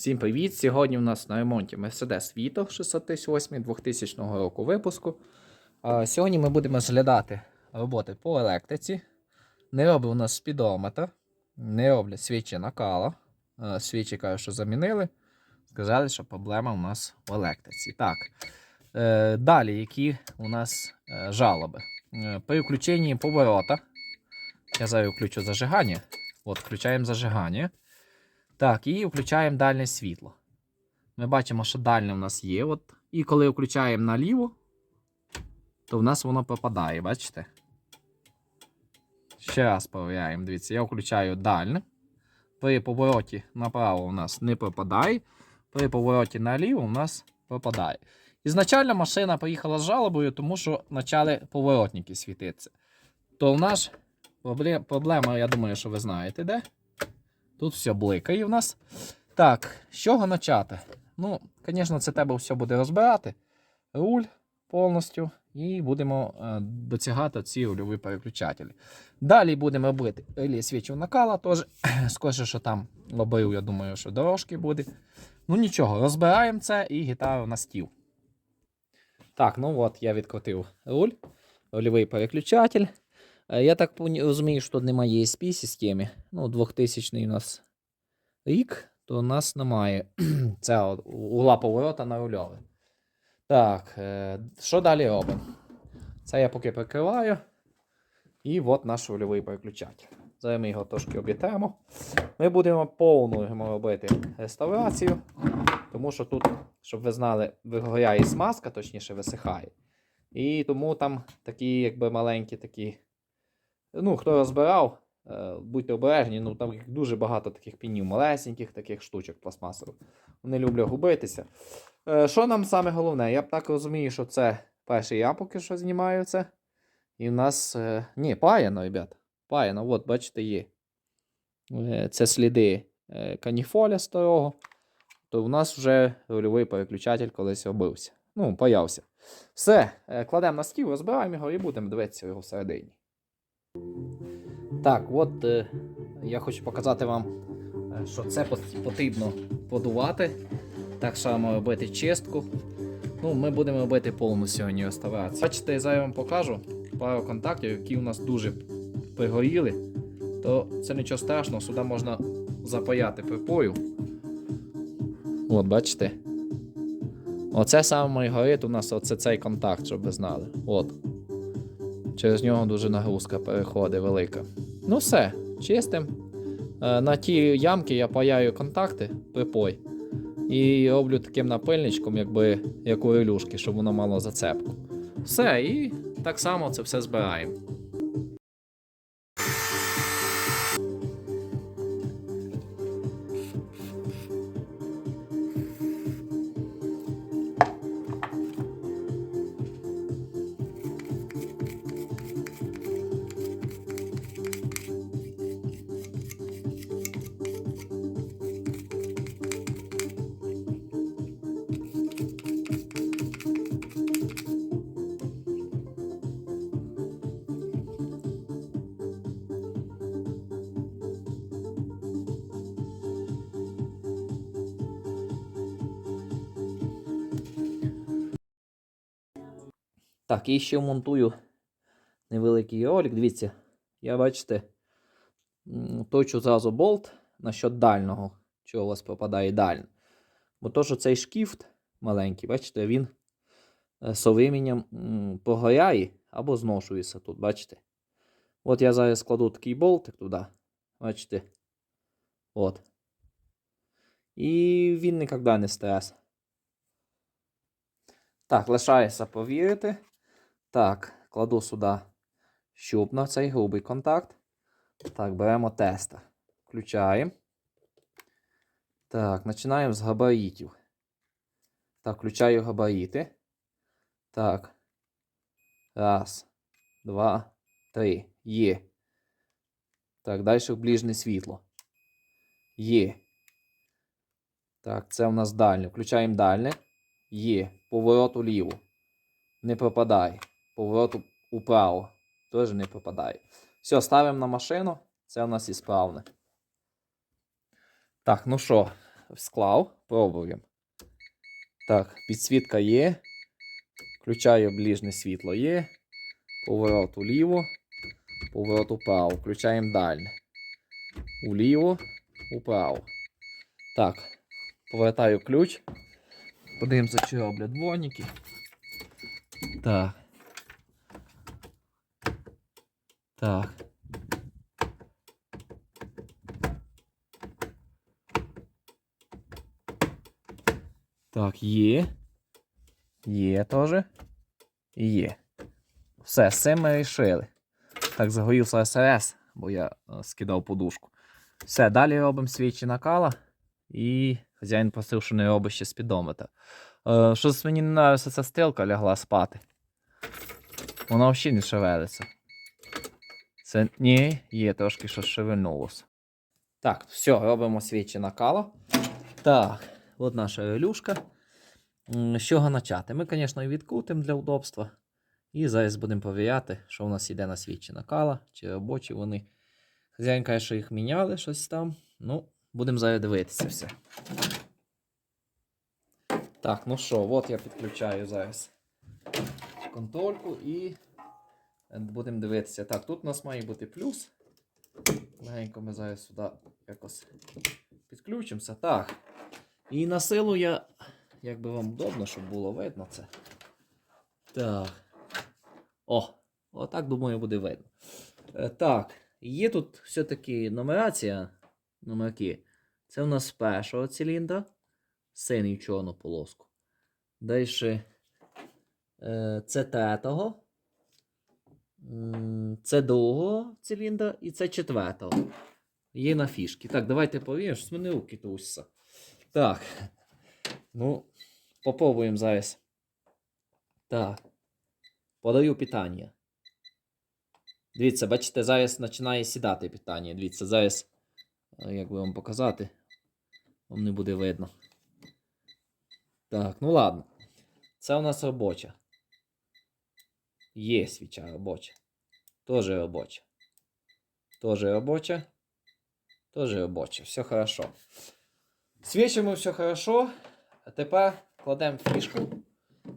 Всім привіт! Сьогодні у нас на ремонті Mercedes Vito 608 2000 року випуску. Сьогодні ми будемо розглядати роботи по електриці. Не робить у нас спідометр, не роблять свічі накала. Свічі кажуть, що замінили. Сказали, що проблема у нас в електриці. Так. е, Далі, які у нас е, жалоби? Е, При включенні поворота. Я зараз включу зажигання. От, включаємо зажигання. Так, і включаємо дальне світло. Ми бачимо, що дальне у нас є. От. І коли включаємо наліво, то в нас воно попадає, бачите? Ще раз перевіряємо. Дивіться, я включаю дальне. При повороті направо у нас не попадає. При повороті наліво у нас попадає. Ізначально машина поїхала з жалобою, тому що почали поворотники світитися. То в нас проблема, я думаю, що ви знаєте, де? Тут все бликає в нас. Так, з чого почати? Ну, звісно, це треба все буде розбирати. Руль повністю. І будемо е, досягати ці рульові переключателі. Далі будемо робити релі свічів накала. Теж скоріше, що там лобив, я думаю, що дорожки буде. Ну нічого, розбираємо це і гітару на стіл. Так, ну от я відкрутив руль, рульовий переключатель. Е, Я так розумію, що немає ESP системи. Ну, 2000 у нас рік, то у нас немає. Це от угла поворота на рульове. Так, що далі робимо? Це я поки прикриваю. І от наш рульовий переключатель. Зараз ми його трошки об'єтремо. Ми будемо повну робити реставрацію, тому що тут, щоб ви знали, вигоряє смазка, точніше висихає. І тому там такі, якби маленькі такі. Ну, хто розбирав, е, будьте обережні, ну там дуже багато таких пінів, малесеньких таких штучок пластмасових. Вони люблять губитися. Е, Що нам саме головне? Я б так розумію, що це перший я поки що знімаю це. І в нас. е, Ні, паяно, ребят. Паяно, от, бачите, є. Це сліди каніфоля старого. То в нас вже рульовий переключатель колись робився. Ну, паявся. Все, кладемо на стіл, розбираємо його і будемо дивитися його всередині. Так, от е, я хочу показати вам, е, що це потрібно подувати. Так само робити чистку. Ну, ми будемо робити повну сьогодні реставрацію. Бачите, я зараз вам покажу пару контактів, які у нас дуже пригоріли. То це нічого страшного, сюди можна запаяти припою. От, бачите. Оце саме горить у нас оце цей контакт, щоб ви знали. От. Через нього дуже нагрузка переходить велика. Ну все, чистим. Е, На ті ямки я паяю контакти, припой. І роблю таким напильничком, якби як у релюшки, щоб воно мало зацепку. Все, і так само це все збираємо. Так, і ще монтую невеликий ролик. Дивіться, я бачите, точу зразу болт насчет дальнього, чого у вас попадає дально. Бо то, що цей шкіфт маленький, бачите, він е, з овимінням м, або зношується тут, бачите. От я зараз складу такий болтик туди. Бачите. От. І він ніколи не стрес. Так, лишається повірити. Так, кладу сюди щуп на цей грубий контакт. Так, беремо теста. Включаємо. Так, починаємо з габаритів. Так, включаю габарити. Так. Раз, два, три. Є. Так, далі в ближнє світло. Є. Так, це у нас дальне. Включаємо дальне. Є. Поворот уліво. Не пропадає. Поворот у- управо. Теж не пропадає. Все, ставимо на машину. Це у нас і справне. Так, ну що, склав, пробуємо. Так, підсвітка є. Включаю ближнє світло є. Поворот уліво. Поворот управо. Включаємо дальне. Уліво, управо. Так. Повертаю ключ. Подивимося, чи роблять дворники. Так. Так. Так, є. Є теж. Є. Все, з цим ми рішили. Так, загорівся СРС, бо я е, скидав подушку. Все, далі робимо свічі накала. І хазяїн просив, що не робить ще спідометр. Е, щось мені не нравиться ця стрілка лягла спати. Вона взагалі не шевелиться. Це ні, є трошки щось шевельнулося. Так, все, робимо свічі накала. Так, от наша релюшка. З чого почати? Ми, звісно, відкрутимо для удобства. І зараз будемо перевіряти, що у нас йде на свічі накала, чи робочі вони. Хазяїн каже, що їх міняли щось там. Ну, будемо зараз дивитися все. Так, ну що, от я підключаю зараз контрольку і будемо дивитися. Так, тут у нас має бути плюс. Легенько ми зараз сюди якось підключимося. Так. І на силу я, як би вам удобно, щоб було видно це. Так. О, отак, думаю, буде видно. Е, Так, є тут все-таки нумерація. Номерки. Це у нас першого циліндра. Синій чорну полоску. Далі е, це третого. Це другого циліндра і це четвертого. Є на фішки. Так, давайте повіримо, що мене руки трусяться. Так. Ну, попробуємо зараз. Так. Подаю питання. Дивіться, бачите, зараз починає сідати питання. Дивіться, зараз, е, як би вам показати, вам не буде видно. Так, ну ладно. Це у нас робоча. Є свіча робоча. Тоже робоча. Тоже робоча. Тоже робоча. Все хорошо. Свічимо все хорошо. А тепер кладемо фішку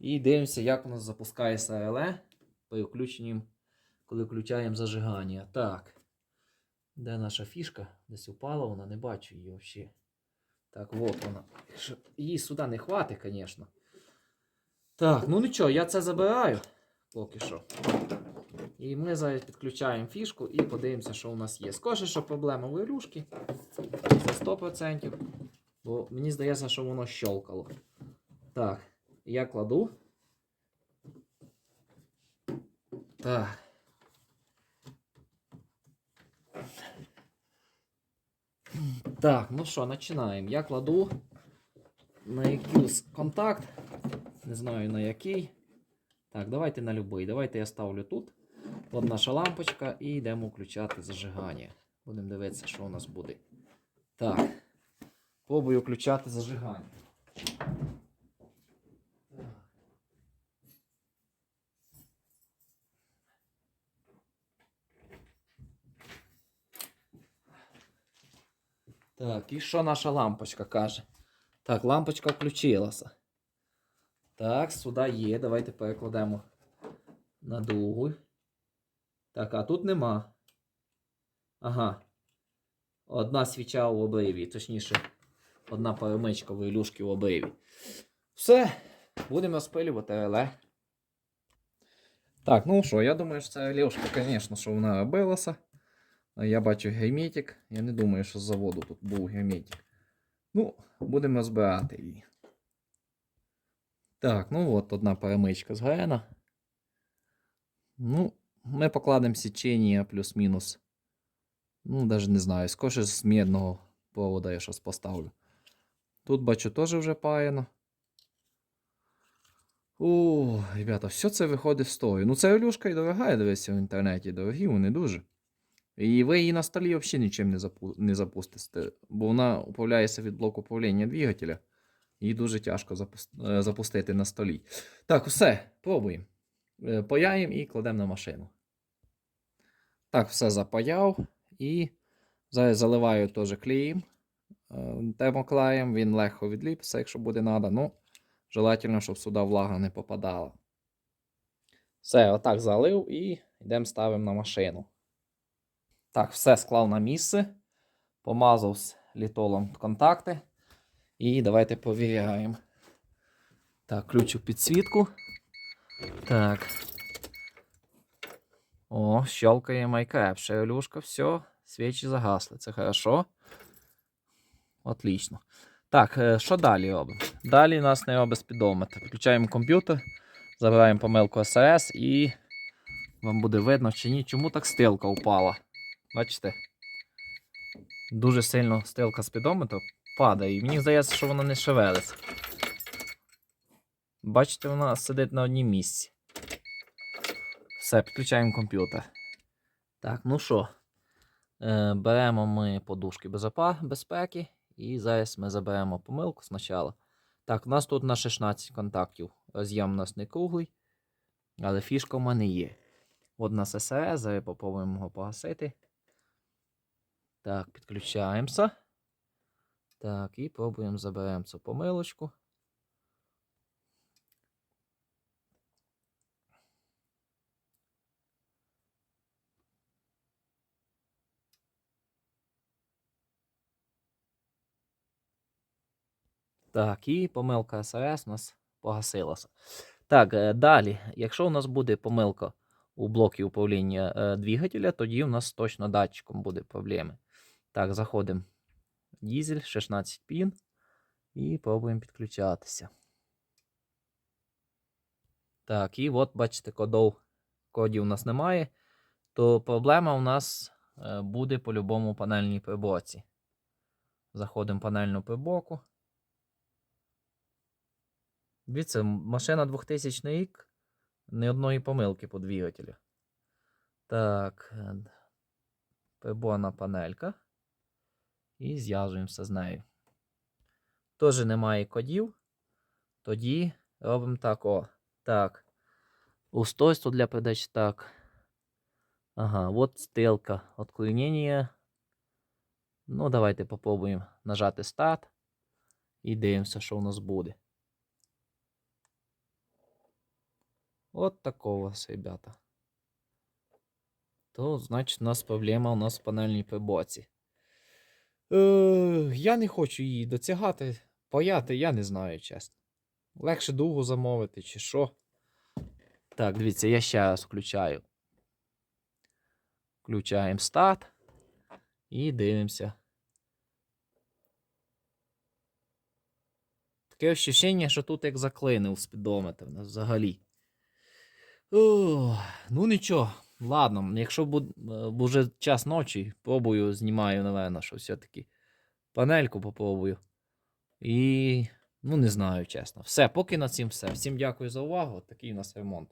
і дивимося, як у нас запускається реле при включенні, коли включаємо зажигання. Так. Де наша фішка? Десь упала вона, не бачу її взагалі. Так, от вона. Її сюди не хватить, звісно. Так, ну нічого, я це забираю поки що. І ми зараз підключаємо фішку і подивимося, що у нас є. Скоріше, що проблема в ілюшки. Це 100%. Бо мені здається, що воно щелкало. Так, я кладу. Так. Так, ну що, починаємо. Я кладу на якийсь контакт. Не знаю на який. Так, давайте на будь-який. Давайте я ставлю тут. От наша лампочка і йдемо включати зажигання. Будемо дивитися, що у нас буде. Так. Пробую включати зажигання. Так, і що наша лампочка каже? Так, лампочка включилася. Так, сюди є. Давайте перекладемо на другу. Так, а тут нема. Ага. Одна свіча у обриві, точніше, одна перемичка в ілюшки в обриві. Все, будемо розпилювати реле. Так, ну що, я думаю, що ця релюшка, звісно, що вона робилася. Я бачу герметик. Я не думаю, що з заводу тут був герметик. Ну, будемо збирати її. Так, ну от одна перемичка згорена. Ну, ми покладемо січення плюс-мінус. Ну, навіть не знаю, скоріше з мідного провода я щось поставлю. Тут бачу теж вже паяно. О, ребята, все це виходить з того. Ну, це олюшка і дорога, я в інтернеті. Дорогі вони дуже. І ви її на столі взагалі нічим не запустите, бо вона управляється від блоку управління двигателя. Її дуже тяжко е, запустити на столі. Так, все, пробуємо. Е, Паяємо і кладемо на машину. Так, все запаяв. І зараз заливаю теж клеєм е, термоклеєм, він легко відліпиться, якщо буде треба. Ну, желательно, щоб сюди влага не попадала. Все, отак залив і йдемо ставимо на машину. Так, все склав на місце. Помазав з літолом контакти. І давайте повіряємо. Так, ключу підсвітку. Так. О, щелкає майкап. Шевелюшка, все, свічі загасли. Це хорошо. Отлично. Так, е, що далі робимо? Далі нас не робить спідометр. Включаємо комп'ютер, забираємо помилку СРС і вам буде видно чи ні, чому так стрілка упала. Бачите? Дуже сильно стрілка спідометру падає. І мені здається, що вона не шевелиться. Бачите, вона сидить на одній місці. Все, підключаємо комп'ютер. Так, ну що, е, беремо ми подушки безпеки. І зараз ми заберемо помилку спочатку. Так, у нас тут на 16 контактів. Роз'єм у нас не круглий, але фішка в мене є. От у нас СРС, зараз попробуємо його погасити. Так, підключаємося. Так, і пробуємо заберемо цю помилочку. Так, і помилка СРС у нас погасилася. Так, е, далі, якщо у нас буде помилка у блокі управління е, двигателя, тоді у нас точно датчиком буде проблеми. Так, заходимо дізель 16 пін і пробуємо підключатися. Так, і от бачите, кодов, кодів у нас немає, то проблема у нас е, буде по-любому панельній приборці. Заходимо в панельну приборку. Дивіться, машина 2000 рік, ні одної помилки по двигателю. Так, е, приборна панелька. І зв'язуємося з нею. Теж немає кодів. Тоді робимо так. О, так. Устройство для передач так. Ага, от стрілка отклонення. Ну, давайте попробуємо нажати старт. І дивимося, що у нас буде. От такого ребята. То, значить, у нас проблема у нас в панельній приборці. Е, я не хочу її дотягати, паяти, я не знаю, чесно. Легше довго замовити, чи що. Так, дивіться, я ще раз включаю. Включаємо старт. І дивимося. Таке ощущення, що тут як заклинив спідометр взагалі. Ох, ну нічого. Ладно, якщо буде вже час ночі, пробую, знімаю, напевно, що все-таки панельку попробую. І, ну, не знаю, чесно. Все, поки на цим все. Всім дякую за увагу. Такий у нас ремонт.